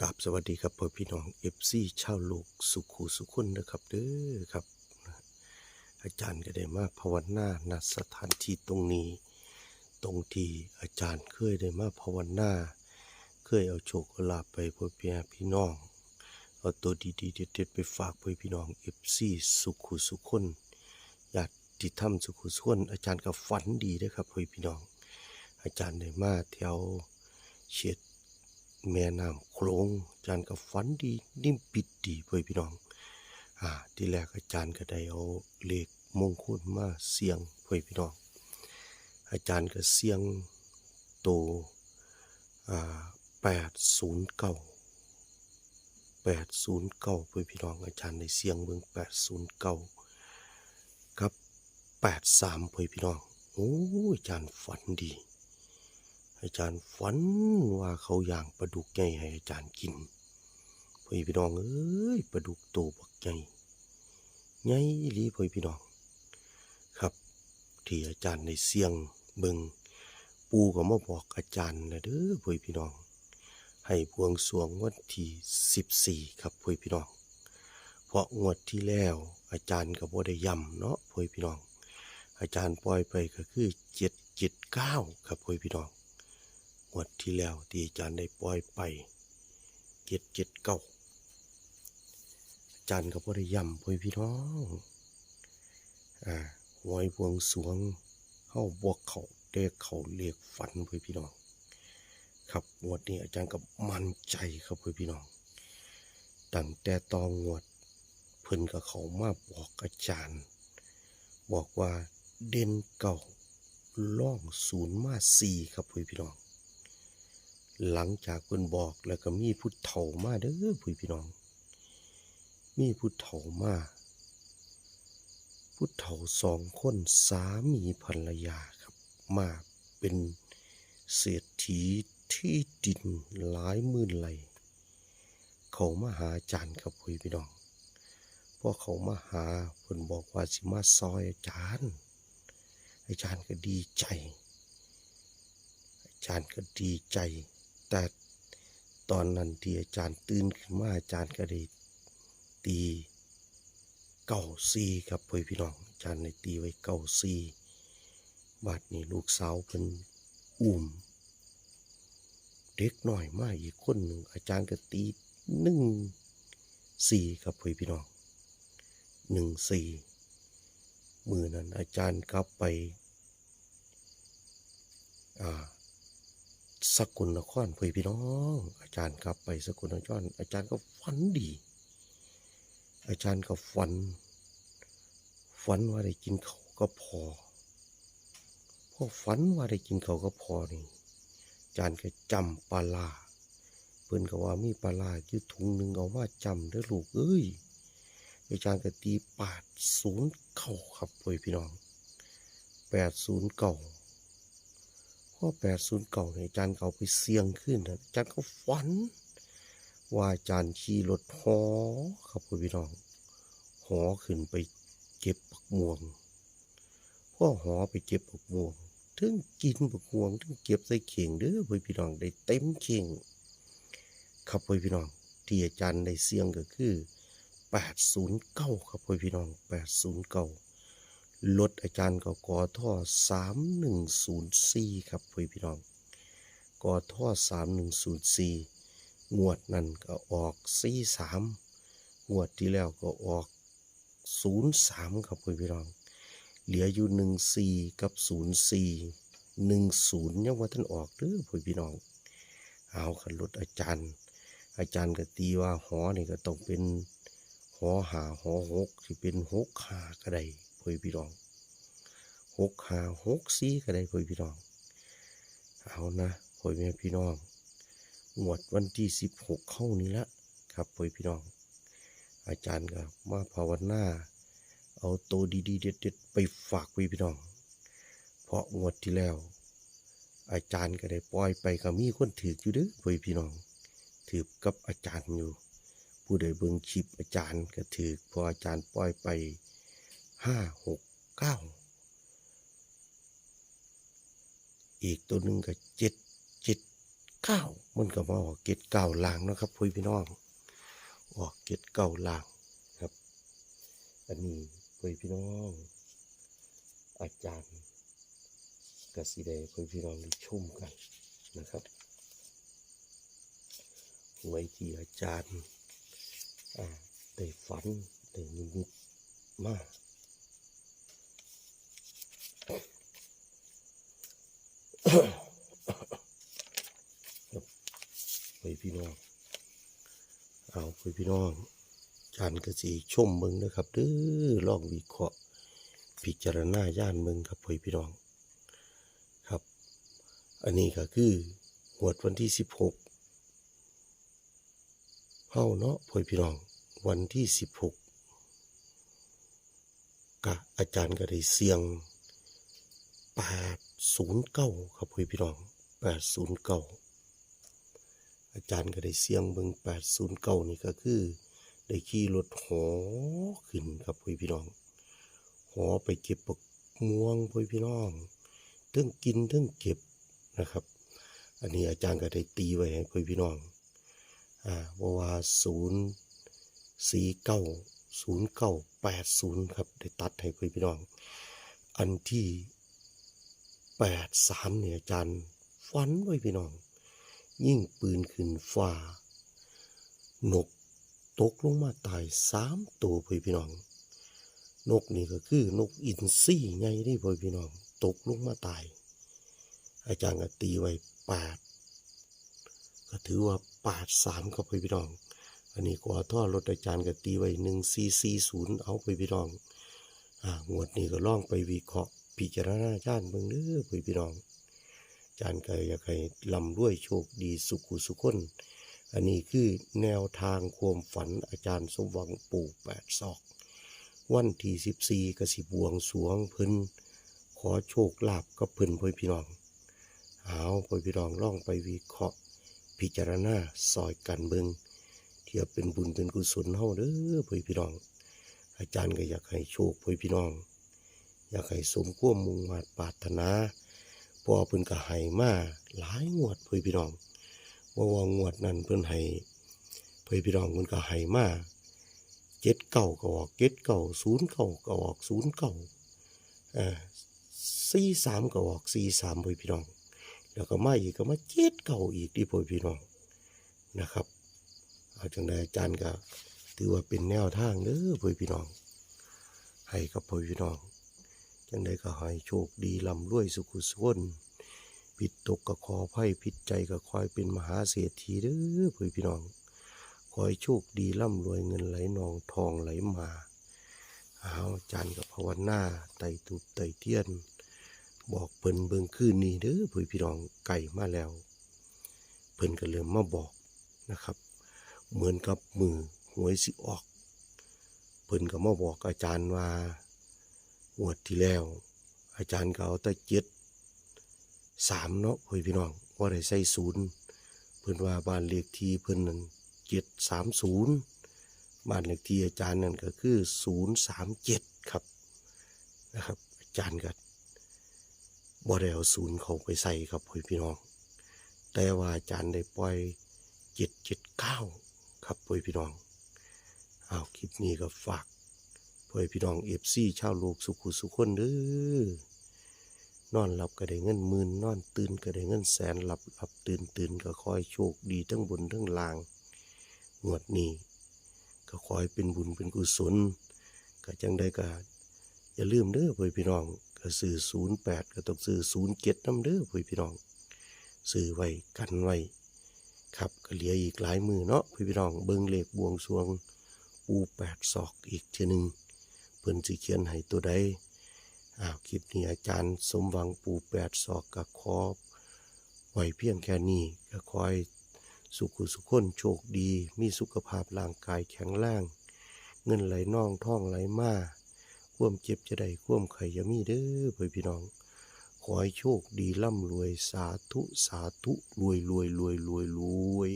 กราบสวัสดีครับพ่อพี่น้องเอฟซีชาวโลกสุขูสุขคนนะครับเด้อครับ อาจารย์ก็ได้มาภาวนาณสถานที่ตรงนี้ ตรงที่อาจารย์เคยได้มาภาวนาเคยเอาโชคลาภไปพ่อพี่พี่น้องเอาตัวดีๆเด็ดๆไปฝากพ่อพี่น้องเอฟซีสุขูสุขคนญาติธรรมสุขูสุขคนอาจารย์ก็ฝันดีเด้อครับพ่อพี่น้อง อาจารย์ได้มาแถวเฉียด แม่น้ำโขลงอาจารย์ก็ฝันดีนิ่มปิดดีเพื่อพี่น้อง อ่า ที่แรกอาจารย์ก็ได้เอาเลขมงคลมาเสียงเพื่อพี่น้อง อาจารย์ก็เสียงโตวอ่าแปดศูนย์เก้าแปดศูนย์เก้าเพื่อพี่น้องอาจารย์ในเสียงเมืองแปดศูนย์เก้ากับแปดสามเพื่อพี่น้องโอ้ยอาจารย์ฝันดี อาจารย์ฝันว่าเขาย่างปลาดุกใหญ่ให้อาจารย์กินพ่อพี่น้องเอ้ยปลาดุกโตบักใหญ่ใหญ่ลีพ่อพี่น้อง ครับ ที่อาจารย์ในเสียงเบิงปูก็มาบอกอาจารย์นะเด้อพ่อพี่น้อง ให้บวงสรวงวันที่สิบสี่ครับพ่อพี่น้อง เพราะงวดที่แล้ว อาจารย์ก็บ่ได้ย้ำเนาะพ่อพี่น้อง อาจารย์ปล่อยไปก็คือเจ็ดเจ็ดเก้าครับพ่อพี่น้อง วดที่แล้วที่อาจารย์ได้ปล่อยไปเจ็ดเจ็ดเก้าอาจารย์ก็บ่ได้ย้ำพ่อพี่น้องอ่าหวยบวงสวงเข้าบวกเขาเด็กเขาเรียกฝันพ่อพี่น้อง ครับงวดนี้อาจารย์ก็มั่นใจครับพ่อพี่น้องตั้งแต่ตองงวดเพิ่นกับเขามาบอกอาจารย์ บอกว่าเด่นเก่าล่องศูนย์มาสี่ครับพ่อพี่น้อง หลังจากเพิ่นบอกแล้วก็มีผู้เฒ่ามาเด้อพ่อพี่น้อง มีผู้เฒ่ามาผู้เฒ่าสองคนสามีภรรยาครับ มาเป็นเศรษฐีที่ดินหลายหมื่นไร่เขามาหาอาจารย์ครับพ่อพี่น้องพอเขามาหาเพิ่นบอกว่าสิมาซอยอาจารย์ อาจารย์ก็ดีใจ อาจารย์ก็ดีใจ แต่ตอนนั้นที่อาจารย์ตื่นขึ้นมาอาจารย์ก็ได้ตีเก้าซีครับพ่อพี่น้องอาจารย์ได้ตีไว้เก้าซีบาดนี้ลูกสาวเพิ่นอุ้มเด็กหน่อยมากอีกคนหนึ่งอาจารย์ก็ตีหนึ่งสี่ครับพ่อพี่น้องหนึ่งสี่มือนั้นอาจารย์กลับไปอ่า สกุลนครพ่อพี่น้อง อาจารย์กลับไปสกุลนครอาจารย์ก็ฝันดี อาจารย์ก็ฝัน ฝันว่าได้กินเขาก็พอพอฝันว่าได้กินเขาก็พอนี่อาจารย์ก็จำปลาร้าเพิ่อนก็ว่ามีปลาร้าอยู่ถุงหนึ่งเอามาจำเด้ลูกเอ้ยอาจารย์ก็ตีปาดศูนย์เข่าครับพ่อพี่น้องแปดศูนย์เก่า พอแปดศูนย์เก่าอาจารย์ก็เอาไปเสี่ยงขึ้นนะอาจารย์ก็ฝัน ว่าอาจารย์ขี่รถหอครับพ่อพี่น้องหอขึ้นไปเก็บปักม่วงพ่อหอไปเก็บปักม่วงถึงกินบักม่วงถึงเก็บใส่เข่งเด้อพ่อพี่น้องได้เต็มเข่งครับพ่อพี่น้องที่อาจารย์ได้เสี่ยงก็คือ809ครับพ่พี่น้อง809 รถอาจารย์ก็กอท่อ3104ครับพ่อพี่น้องกอท่อ3104งวดนั้นก็ออก43งวดที่แล้วก็ออก03ครับพ่อพี่น้อง เหลืออยู่หนึ่งสี่กับศูนย์สี่หนึ่งศูนย์ยังว่าท่านออกเด้อพ่อพี่น้อง เอาขันรถอาจารย์ อาจารย์ก็ตีว่าหอนี่ก็ต้องเป็นหอหาหอหกที่เป็นหกหาก็ได้ พ่อพี่น้องหกหาหกสี่ก็ได้พ่อพี่น้อง เอานะพ่อแม่พี่น้องงวดวันที่สิบหกเข้านี้ละครับพ่อพี่น้อง อาจารย์ก็มาภาวนาเอาตัวดีๆเด็ดๆไปฝากไว้พี่น้อง เพราะงวดที่แล้ว อาจารย์ก็ได้ปล่อยไปก็มีคนถืออยู่ด้อพ่อพี่น้องถือกับอาจารย์อยู่ ผู้ใดเบิ่งคลิปอาจารย์ก็ถือพออาจารย์ปล่อยไป ห้าหกเก้าอีกตัวหนึ่งก็เจ็ดเจ็ดเก้ามันก็มาออกเกตเก้าลางนะครับพ่พี่น้อง ออกเกตเก้าลางครับ อันนี้พ่พี่น้อง อาจารย์กสิได้พ่พี่น้องได้ชมกันนะครับไว้ที่อาจารย์อ่าได้ฝันได้นิมิตมาก ไปพี่น้อง เอาไปพี่น้อง จานกระสีชมเมึงนะครับเด้อลองวิเคราะห์พิจารณาย่านเมึงครับไปพี่น้อง ครับ อันนี้ก็คือหวดวันที่สิบหกเฮ้าเนาะพ่อพี่น้อง วันที่สิบหกกะอาจารย์ก็ได้เสียงแปด ศูนย์เก้าครับพ่อพี่น้องแปดศูนย์เก้าอาจารย์ก็ได้เสียงเบิง809นี่ก็คือ ได้ขี่รถหอขึ้นครับพ่อพี่น้อง หอไปเก็บปักม่วงพ่อพี่น้องเทั้งกินเทั้งเก็บนะครับ อันนี้อาจารย์ก็ได้ตีไว้ให้พ่อพี่น้องอ่าว่าว่าศูนย์สี่เก้าศูนย์เก้าแปดศูนย์ครับได้ตัดให้พ่พี่น้อง อันที่ แปดสามเนี่ยอาจารย์ฟันไว้พี่น้อง ยิ่งปืนขึ้นฟ้า นกตกลงมาตายสามตัวพ่พี่น้อง นกนี่ก็คือนกอินทรีไงได้พ่พี่น้อง ตกลงมาตาย อาจารย์ก็ตีไว้แปดก็ถือว่าแปดสามครับพ่พี่น้อง อันนี้กว่าท่อรถอาจารย์ก็ตีไว้หนึ่งซีซีศูนย์เอาพ่พี่น้องอ่างวดนี้ก็ล่องไปวิเคราะห์ พิจารณาญาติเบิ่งเด้อพ่อพี่น้องอาจารย์ก็อยากให้ลำด้วยโชคดีสุขุสุขคนอันนี้คือแนวทางความฝันอาจารย์สมหวังปู่แปดศอก วันที่สิบสี่กสิบวงสวงเพิ่นขอโชคลาภกับเพิ่นพ่อพี่น้องเอาพ่อพี่น้องล่องไปวิเคราะห์ พิจารณาซอยกันเบิงเทียบเป็นบุญเป็นกุศลเฮาเด้อพ่อพี่น้อง อาจารย์ก็อยากให้โชคพ่อพี่น้อง อยากให้สมควมมุ่งมาปรารถนาพอเพิ่นก็ให้มาหลายงวดเพื่อพี่น้องว่าว่างวดนั้นเพิ่นให้เพื่อพี่น้องเพิ่นก็ให้มาเจ็ดเก้าก็ออกเจ็ดเก้าศูนย์เก้าก็ออกศูนย์เก้าอ่าสี่สามก็ออกสี่สามเพื่อพี่น้อง แล้วก็มาอีกก็มาเจ็ดเก้าอีกที่เพื่อพี่น้องนะครับเอาจังใดอาจารย์ก็ถือว่าเป็นแนวทางเด้อเพื่อพี่น้อง ให้กับเพื่อพี่น้อง จังใดก็ให้โชคดีลำรวยสุขุสุขนผิดตกก็ขอไพ่ผิดใจก็คอยเป็นมหาเศรษฐีเด้อเพื่อพี่น้องขอให้โชคดีร่ำรวยเงินไหลนองทองไหลมาเอาจานกับภาวนาไต่ตุบไต่เทียน บอกเพิ่นเบิ่งคืนนี้เด้อเพื่อพี่น้องไก่มาแล้ว เพิ่นก็เริ่มมาบอกนะครับ เหมือนกับมือหวยสิออก เพิ่นก็มาบอกอาจารย์ว่า งวดที่แล้ว อาจารย์ก็เอาแต่เจ็ดสามเนาะพี่น้องว่าได้ใส่ศูนย์เพิ่อนว่าบ้านเลขที่เพิ่นนั้นเจ็ดสามศูนย์บ้านเลขที่อาจารย์นั่นก็คือศูนย์สามเจ็ดครับนะครับ อาจารย์ก็บ่ได้เอาศูนย์เขาไปใส่ครับพี่น้อง แต่ว่าอาจารย์ได้ปล่อยเจ็ดเจ็ดเก้าครับพี่น้องเอาคลิปนี้ก็ฝาก พื่อพี่น้องเอฟซีชาวโลกสุขุสุขคนเด้อนอนหลับก็ได้เงินหมื่นนอนตื่นก็ได้เงินแสนหลับหลับตื่นตื่นก็คอยโชคดีทั้งบนทั้งล่างงวดนี้ก็คอยเป็นบุญเป็นกุศลก็จังได้ก็อย่าลืมเด้อเพื่อพี่น้องก็ซื้อศูนย์แปดก็ต้องซื้อศูนย์เจ็ดน้ำเด้อเพื่อพี่น้องซื้อไว้กันไว้ครับก็เหลืออีกหลายมือเนาะเพื่อพี่น้องเบิ้งเลขบวงสรวงปูแปดศอกอีกทีหนึ่ง พิ่นสิเขียนให้ตัวใดอ้าวคลิปนี้อาจารย์สมหวังปูแปดศอกกับคอบไหวเพียงแค่นี้ก็คอยสุขุสุขคนโชคดี มีสุขภาพร่างกายแข็งแรงเงินไหลน่องท่องไหลมาความเจ็บจะได้ควมไข่ยามีเด้อเพื่อนพี่น้อง ขอให้โชคดีร่ำรวยสาธุสาธุรวยรวยรวยรวยรวย